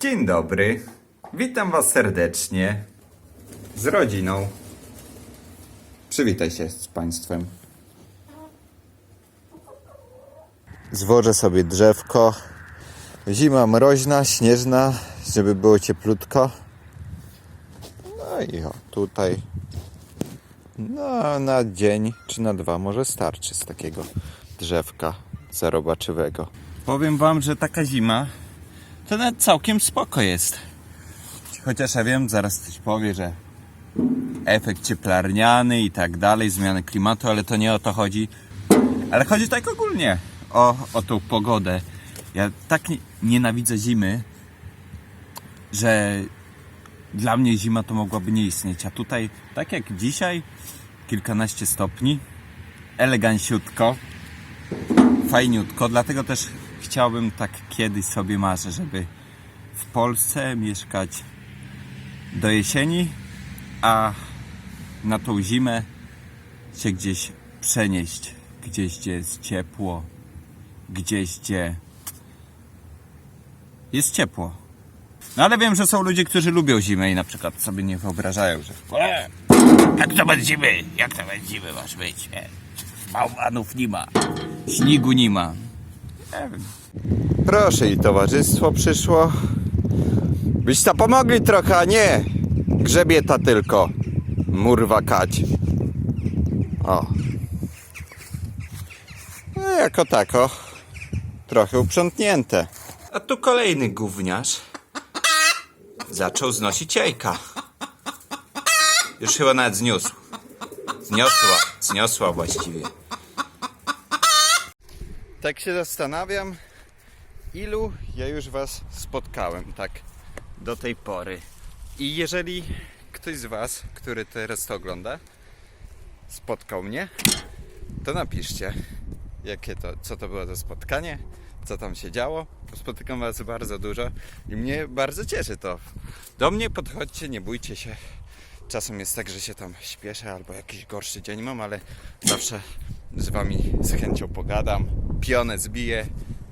Dzień dobry. Witam Was serdecznie. Z rodziną. Przywitaj się z Państwem. Zwożę sobie drzewko. Zima mroźna, śnieżna, żeby było cieplutko. No i o, tutaj. No, na dzień czy na dwa może starczy z takiego drzewka zarobaczywego. Powiem Wam, że taka zima to nawet całkiem spoko jest. Chociaż ja wiem, zaraz ktoś powie, że efekt cieplarniany i tak dalej, zmiany klimatu, ale to nie o to chodzi. Ale chodzi tak ogólnie o, o tą pogodę. Ja tak nie, nienawidzę zimy, że dla mnie zima to mogłaby nie istnieć. A tutaj, tak jak dzisiaj, kilkanaście stopni, eleganciutko, fajniutko, dlatego też chciałbym tak kiedyś sobie marzę, żeby w Polsce mieszkać do jesieni, a na tą zimę się gdzieś przenieść, gdzieś gdzie jest ciepło, gdzieś gdzie jest ciepło. No ale wiem, że są ludzie, którzy lubią zimę i na przykład sobie nie wyobrażają, że "E, jak to bez zimy, jak to bez zimy masz być, e? bałwanów nie ma, śniegu nie ma. Proszę i towarzystwo przyszło. Byście pomogli trochę, a nie grzebieta tylko. Murwa kać. O. No jako tako. Trochę uprzątnięte. A tu kolejny gówniarz. Zaczął znosić jajka. Już chyba nawet zniósł. Zniosła, zniosła właściwie. Tak się zastanawiam, ilu ja już was spotkałem tak do tej pory. I jeżeli ktoś z was, który teraz to ogląda, spotkał mnie, to napiszcie, jakie to, co to było za spotkanie, co tam się działo. Spotykam was bardzo dużo i mnie bardzo cieszy to. Do mnie podchodźcie, nie bójcie się. Czasem jest tak, że się tam śpieszę albo jakiś gorszy dzień mam, ale zawsze z wami z chęcią pogadam, pionę zbiję,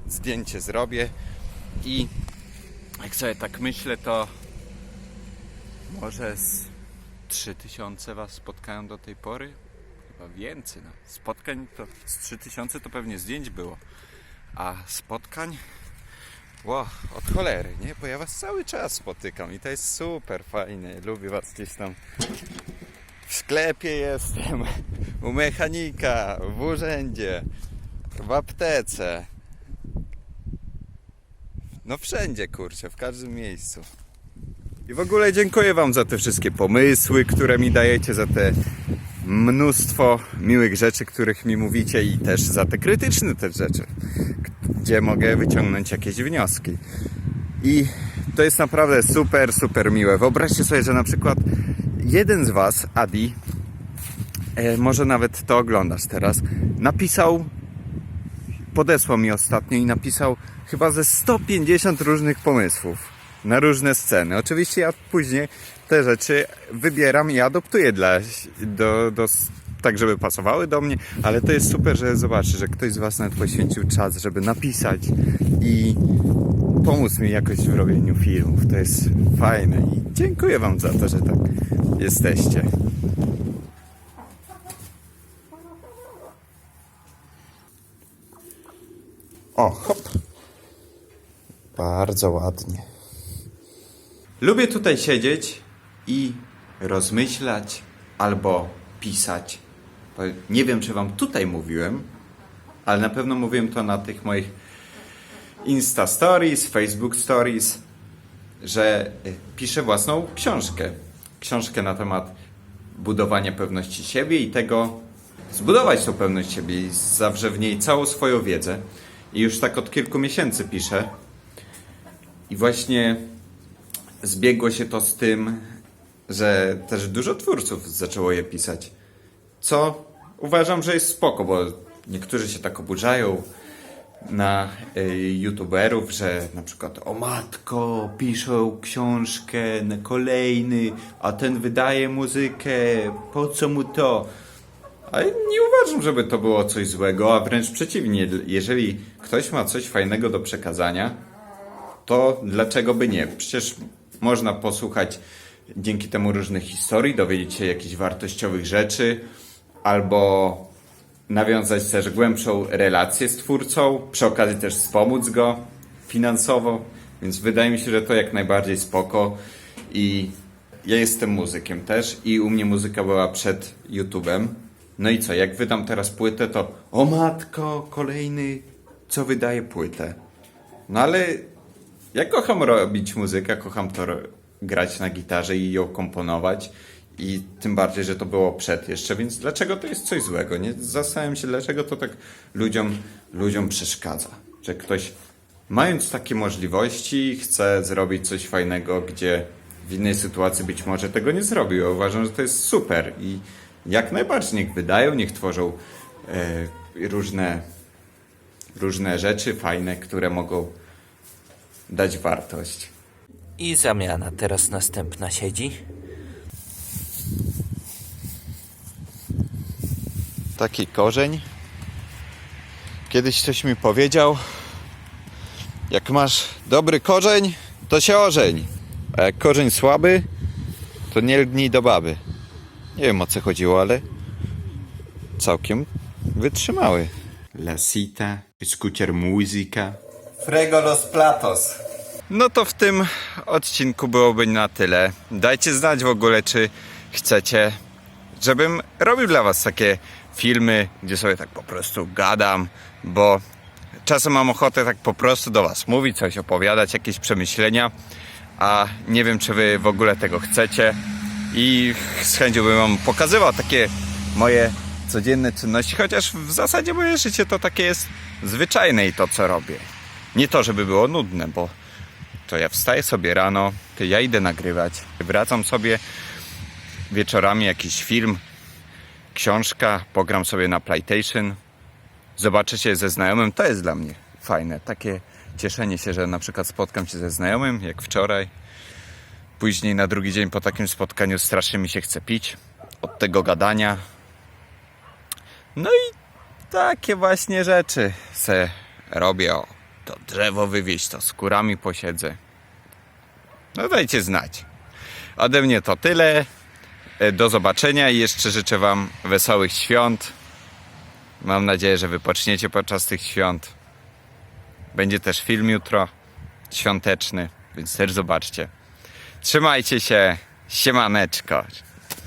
zdjęcie zrobię i jak sobie tak myślę, to może z 3000 was spotkają do tej pory? Chyba więcej. No. Spotkań to z 3000 to pewnie zdjęć było. A spotkań? Ło, od cholery, nie? Bo ja was cały czas spotykam i to jest super fajne. Lubię was gdzieś tam. W sklepie jestem, u mechanika, w urzędzie, w aptece. No wszędzie, kurczę, w każdym miejscu. I w ogóle dziękuję Wam za te wszystkie pomysły, które mi dajecie, za te mnóstwo miłych rzeczy, których mi mówicie i też za te krytyczne też rzeczy, gdzie mogę wyciągnąć jakieś wnioski. I to jest naprawdę super, super miłe. Wyobraźcie sobie, że na przykład jeden z Was, Adi, e, może nawet to oglądasz teraz, napisał, podesłał mi ostatnio i napisał chyba ze 150 różnych pomysłów na różne sceny. Oczywiście ja później te rzeczy wybieram i adoptuję dla, do, do, tak, żeby pasowały do mnie, ale to jest super, że zobaczy, że ktoś z Was nawet poświęcił czas, żeby napisać i pomóc mi jakoś w robieniu filmów. To jest fajne i dziękuję Wam za to, że tak jesteście. O, hop. Bardzo ładnie. Lubię tutaj siedzieć i rozmyślać albo pisać. Nie wiem, czy Wam tutaj mówiłem, ale na pewno mówiłem to na tych moich Insta Stories, Facebook Stories, że y, piszę własną książkę. Książkę na temat budowania pewności siebie i tego zbudować tą pewność siebie i zawrze w niej całą swoją wiedzę. I już tak od kilku miesięcy piszę. I właśnie zbiegło się to z tym, że też dużo twórców zaczęło je pisać. Co uważam, że jest spoko, bo niektórzy się tak oburzają na y, youtuberów, że na przykład o matko, piszą książkę na kolejny, a ten wydaje muzykę, po co mu to? Ale nie uważam, żeby to było coś złego, a wręcz przeciwnie, jeżeli ktoś ma coś fajnego do przekazania, to dlaczego by nie? Przecież można posłuchać dzięki temu różnych historii, dowiedzieć się jakichś wartościowych rzeczy, albo nawiązać też głębszą relację z twórcą, przy okazji też wspomóc go finansowo, więc wydaje mi się, że to jak najbardziej spoko i ja jestem muzykiem też i u mnie muzyka była przed YouTube'em. No i co, jak wydam teraz płytę, to o matko, kolejny, co wydaje płytę. No ale ja kocham robić muzykę, kocham to grać na gitarze i ją komponować. I tym bardziej, że to było przed jeszcze, więc dlaczego to jest coś złego? Nie zastanawiam się, dlaczego to tak ludziom, ludziom przeszkadza. Że ktoś, mając takie możliwości, chce zrobić coś fajnego, gdzie w innej sytuacji być może tego nie zrobił. Ja uważam, że to jest super i jak najbardziej niech wydają, niech tworzą e, różne, różne rzeczy fajne, które mogą dać wartość. I zamiana. Teraz następna siedzi. Taki korzeń. Kiedyś ktoś mi powiedział, jak masz dobry korzeń, to się ożeń. A jak korzeń słaby, to nie lgnij do baby. Nie wiem o co chodziło, ale całkiem wytrzymały. La cita, escuchar música. Frego los platos. No to w tym odcinku byłoby na tyle. Dajcie znać w ogóle, czy chcecie, żebym robił dla was takie filmy, gdzie sobie tak po prostu gadam, bo czasem mam ochotę tak po prostu do was mówić, coś opowiadać, jakieś przemyślenia, a nie wiem, czy wy w ogóle tego chcecie i z chęcią bym wam pokazywał takie moje codzienne czynności, chociaż w zasadzie moje życie to takie jest zwyczajne i to, co robię. Nie to, żeby było nudne, bo to ja wstaję sobie rano, to ja idę nagrywać, wracam sobie wieczorami jakiś film, książka, pogram sobie na PlayStation, zobaczę się ze znajomym, to jest dla mnie fajne. Takie cieszenie się, że na przykład spotkam się ze znajomym, jak wczoraj. Później na drugi dzień po takim spotkaniu strasznie mi się chce pić od tego gadania. No i takie właśnie rzeczy se robię. O, to drzewo wywieźć, to skórami posiedzę. No dajcie znać. Ode mnie to tyle. E, Do zobaczenia i jeszcze życzę Wam wesołych świąt. Mam nadzieję, że wypoczniecie podczas tych świąt. Będzie też film jutro świąteczny, więc też zobaczcie. Trzymajcie się. Siemaneczko.